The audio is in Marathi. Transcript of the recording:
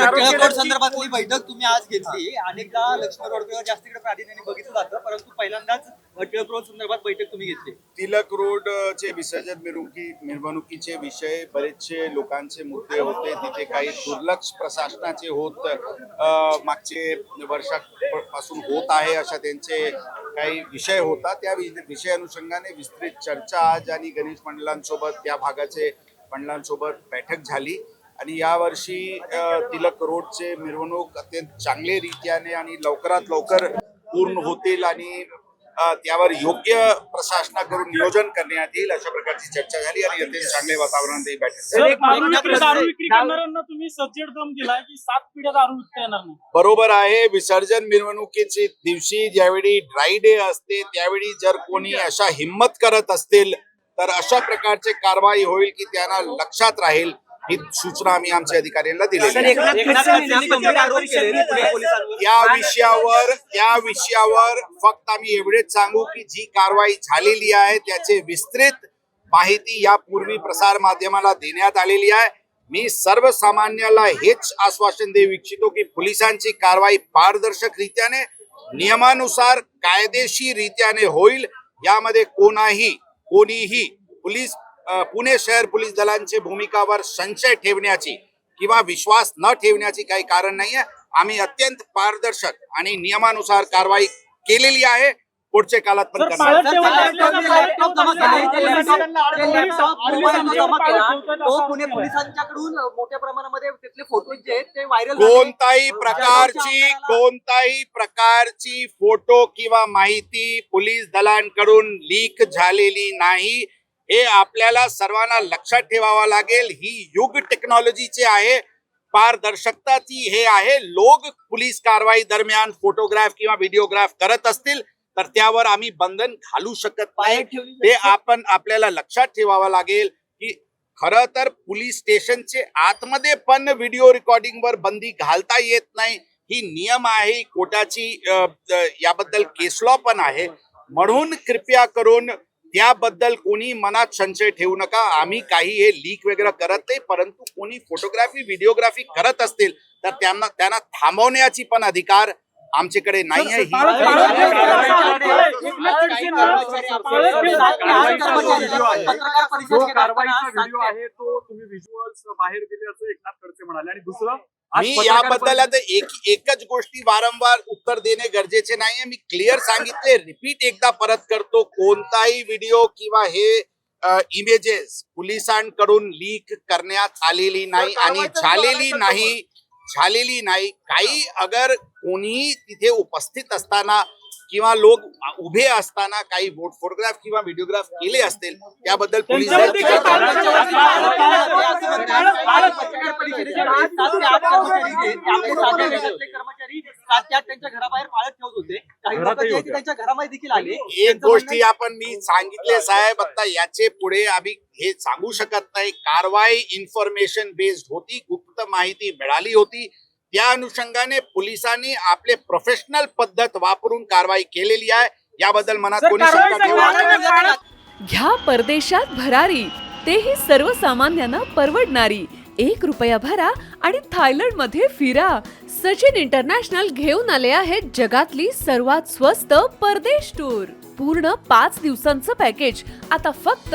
टिळक रोड आरोग्य- संदर्भातली बैठक तुम्ही आज घेतली. अनेकदा लक्ष्मण रोड किंवा जास्तीकडे प्राधान्याने बघितलं जातं परंतु पहिल्यांदाच टिळक रोड संदर्भात बैठक तुम्ही घेतली. तिलक रोड चे विसर्जन मिरवणुकी मिरवणुकीचे विषय बरेचसे लोकांचे मुद्दे होते तिथे काही दुर्लक्ष प्रशासनाचे होत मागचे वर्षापासून होत आहे अशा त्यांचे काही विषय होता. त्या विषय अनुषंगाने विस्तृत चर्चा आज आणि गणेश मंडळांसोबत त्या भागाचे मंडळांसोबत बैठक झाली. आणि यावर्षी तिलक रोडचे मिरवणूक अत्यंत चांगले रीत्याने आणि लवकरात लवकर पूर्ण होतील आणि त्यावर योग्य प्रशासनाकडून नियोजन करण्यात येईल अशा प्रकारची चर्चा झाली आणि अत्यंत चांगले वातावरणात ही बैठक बरोबर आहे विसर्जन मिरवणुकीच्या दिवशी ज्यावेळी ड्राय डे असते त्यावेळी जर कोणी अशा हिंमत करत असतील तर अशा प्रकारचे कारवाई होईल की त्यांना लक्षात राहील. ही सूचना आम्ही आमच्या अधिकाऱ्यांना दिलेली. त्या विषयावर त्या विषयावर फक्त आम्ही एवढेच सांगू की जी कारवाई झालेली आहे त्याचे विस्तृत माहिती यापूर्वी प्रसार माध्यमाला देण्यात आलेली आहे. मी सर्वसामान्याला हेच आश्वासन देऊ इच्छितो की पोलिसांची कारवाई पारदर्शक रीत्याने नियमानुसार कायदेशीर रीत्याने होईल. यामध्ये कोणाही कोणीही पोलीस पुणे शहर पोलीस दलांचे भूमिकावर संशय ठेवण्याची किंवा विश्वास न ठेवण्याची काही कारण नाहीये. आम्ही अत्यंत पारदर्शक आणि नियमानुसार कारवाई केलेली आहे. पुढच्या काळात पण कोणताही प्रकारची कोणताही प्रकारची फोटो किंवा माहिती पोलीस दलांकडून लीक झालेली नाही. हे आपल्याला सर्वांना लक्षात ठेवावं लागेल. ही युग टेक्नॉलॉजीचे आहे. पारदर्शकताची हे आहे. लोक पोलीस कारवाई दरम्यान फोटोग्राफ किंवा व्हिडिओग्राफ करत असतील तर त्यावर आम्ही बंधन घालू शकत नाही. ते आपण आपल्याला लक्षात ठेवावं लागेल की खरं तर पोलीस स्टेशनचे आतमध्ये पण व्हिडिओ रेकॉर्डिंग वर बंदी घालता येत नाही. ही नियम आहे. कोर्टाची याबद्दल केस लॉ पण आहे. म्हणून कृपया करून त्याबद्दल कोणी मनात संशय ठेवू नका. आम्ही काही हे लीक वगैरे करत नाही परंतु कोणी फोटोग्राफी व्हिडिओग्राफी करत असतील तर त्यांना त्यांना थांबवण्याची पण अधिकार आमच्याकडे नाही आहे ही मी याबद्दल आता एक एकच गोष्टी वारंवार उत्तर देणे गरजेचे नाहीये. मी क्लिअर सांगितले. रिपीट एकदा परत करतो. कोणताही व्हिडिओ किंवा हे इमेजेस पोलिसांकडून लीक करण्यात आलेली नाही आणि झालेली नाही. झालेली नाही. काही अगर कोणीही तिथे उपस्थित असताना किंवा लोक उभे असताना काही फोटोग्राफ किंवा व्हिडिओग्राफ केले असतील त्याबद्दल पोलीस एक गोष्टी आपण मी सांगितले साहेब आता याचे पुढे आम्ही हे सांगू शकत नाही. कारवाई इन्फॉर्मेशन बेस्ड होती. गुप्त माहिती मिळाली होती. त्या अनुषंगाने पोलिसांनी आपले प्रोफेशनल पद्धत वापरून कारवाई केलेली आहे. याबद्दल मनात कोणी शंका ठेवू. घ्या परदेशात भरारी. तेही सर्वसामान्यांना परवडणारी. एक रुपया भरा आणि थायलंडमध्ये फिरा. सचिन इंटरनॅशनल घेऊन आले आहेत जगातली सर्वात स्वस्त परदेश टूर पूर्ण पाच दिवसांचं पॅकेज आता फक्त